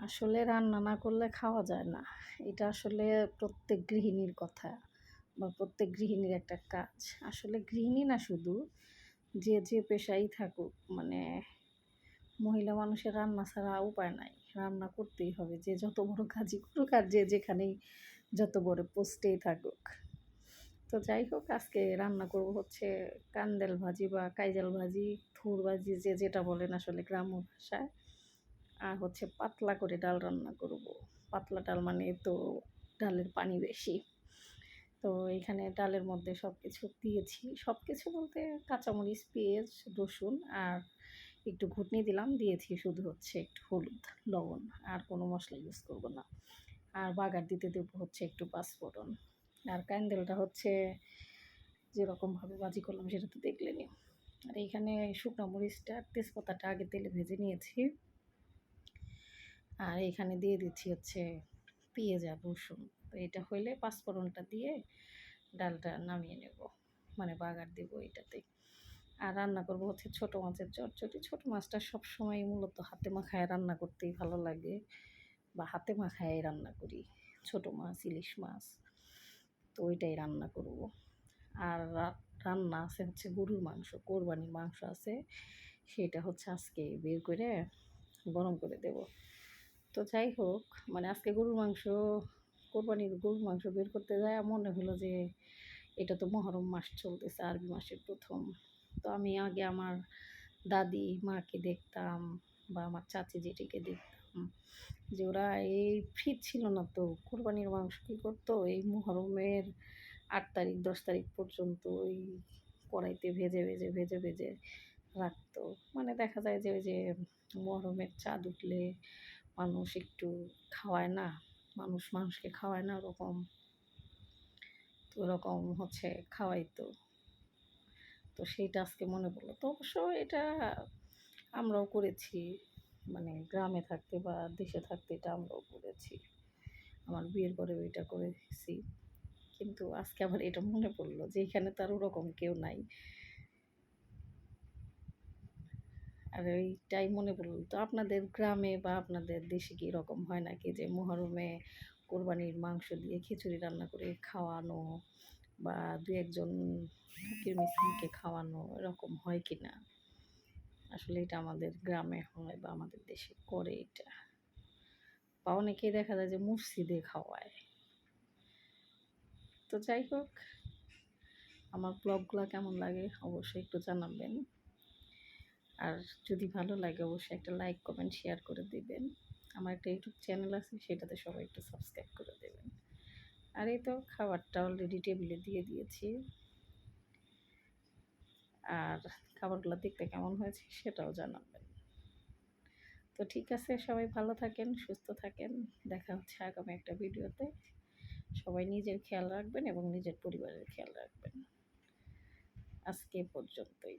আসলে রান্না না করলে খাওয়া যায় না। এটা আসলে প্রত্যেক গৃহিণীর কথা বা প্রত্যেক গৃহিণীর একটা কাজ। আসলে গৃহিণী না শুধু, যে যে পেশাই থাকুক মানে মহিলা মানুষের রান্না ছাড়া উপায় নাই। রান্না করতেই হবে, যে যত বড় কাজই করুক আর যে যেখানেই যত বড় পোস্টেই থাকুক। তো যাই হোক, আজকে রান্না করব হচ্ছে কান্দেল ভাজি বা কাইজাল ভাজি, থুর ভাজি, যে যেটা বলেন আসলে গ্রাম্য ভাষায়। আর হচ্ছে পাতলা করে ডাল রান্না করব। পাতলা ডাল মানে তো ডালের পানি বেশি। তো এখানে ডালের মধ্যে সব কিছু দিয়েছি। সব কিছু বলতে কাঁচামরিচ, পেঁয়াজ, রসুন আর একটু ঘুটনি দিলাম। দিয়েছি শুধু হচ্ছে একটু হলুদ, লবণ আর কোনো মশলা ইউজ করব না। আর বাগার দিতে দেবো হচ্ছে একটু পাঁচফোড়ন। আর ক্যান্ডেলটা হচ্ছে যেরকমভাবে বাজি করলাম সেটা তো দেখলেনি আর এইখানে শুকনো মরিচটা, তেজপাতাটা আগে তেলে ভেজে নিয়েছি। আর এখানে দিয়ে দিচ্ছি হচ্ছে পেঁয়াজ রসুন। তো এটা হইলে পাঁচফোড়নটা দিয়ে ডালটা নামিয়ে নেব। মানে বাগার দেবো এটাতে। আর রান্না করব হচ্ছে ছোটো মাছের চটচটি ছোটো মাছটা সবসময় মূলত হাতে মাখায় রান্না করতেই ভালো লাগে বা হাতে মাখায় রান্না করি, ছোটো মাছ, ইলিশ মাছ, তো ওইটাই রান্না করব। আর রান্না আছে হচ্ছে গরুর মাংস, কোরবানির মাংস আছে, সেটা হচ্ছে আজকে বের করে গরম করে দেব। তো যাই হোক মানে আজকে গরুর মাংস, কোরবানির গরুর মাংস বের করতে যায় মনে হলো যে এটা তো মহরম মাস চলতেছে, আরবি মাসের প্রথম। তো আমি আগে আমার দাদি, মাকে দেখতাম বা আমার চাচি জেঠিকে দেখতাম যে ওরা এই ফিট ছিল না তো, কোরবানির মাংস কী করতো? এই মহরমের আট তারিখ, দশ তারিখ পর্যন্ত ওই কড়াইতে ভেজে ভেজে ভেজে ভেজে রাখতো। মানে দেখা যায় যে ওই যে মহরমের চাঁদ উঠলে মানুষ একটু খাওয়ায় না, মানুষ মানুষকে খাওয়ায় না ওরকম। তো ওরকম হচ্ছে খাওয়াইতো তো। সেইটা আজকে মনে পড়ল। তো অবশ্য এটা আমরাও করেছি মানে গ্রামে থাকতে বা দেশে থাকতে এটা আমরাও করেছি। আমার বিয়ের পরে এটা করেছি। কিন্তু আজকে আবার এটা মনে পড়ল যে এখানে তার ওরকম কেউ নাই। আর ওইটাই মনে পড়ল। তো আপনাদের গ্রামে বা আপনাদের দেশে কি এরকম হয় নাকি যে মহরমে কোরবানির মাংস দিয়ে খিচুড়ি রান্না করে খাওয়ানো বা দু একজন ফকির মিসকিনকে খাওয়ানো এরকম হয় কি না? আসলে এটা আমাদের গ্রামে হয় বা আমাদের দেশে করে এটা। বা অনেকেই দেখা যায় যে মসজিদে খাওয়ায়। তো যাই হোক, আমার ব্লগগুলো কেমন লাগে অবশ্যই একটু জানাবেন। আর যদি ভালো লাগে অবশ্যই একটা লাইক কমেন্ট শেয়ার করে দিবেন। আমার একটা ইউটিউব চ্যানেল আছে, সেটাতে সবাই একটু সাবস্ক্রাইব করে দেবেন। আর এই তো খাবারটা অলরেডি টেবিলে দিয়ে দিয়েছি। আর খাবারগুলো দেখতে কেমন হয়েছে সেটাও জানাবেন। তো ঠিক আছে, সবাই ভালো থাকেন, সুস্থ থাকেন। দেখা হচ্ছে আগামী একটা ভিডিওতে। সবাই নিজের খেয়াল রাখবেন এবং নিজের পরিবারের খেয়াল রাখবেন। আজকে পর্যন্তই।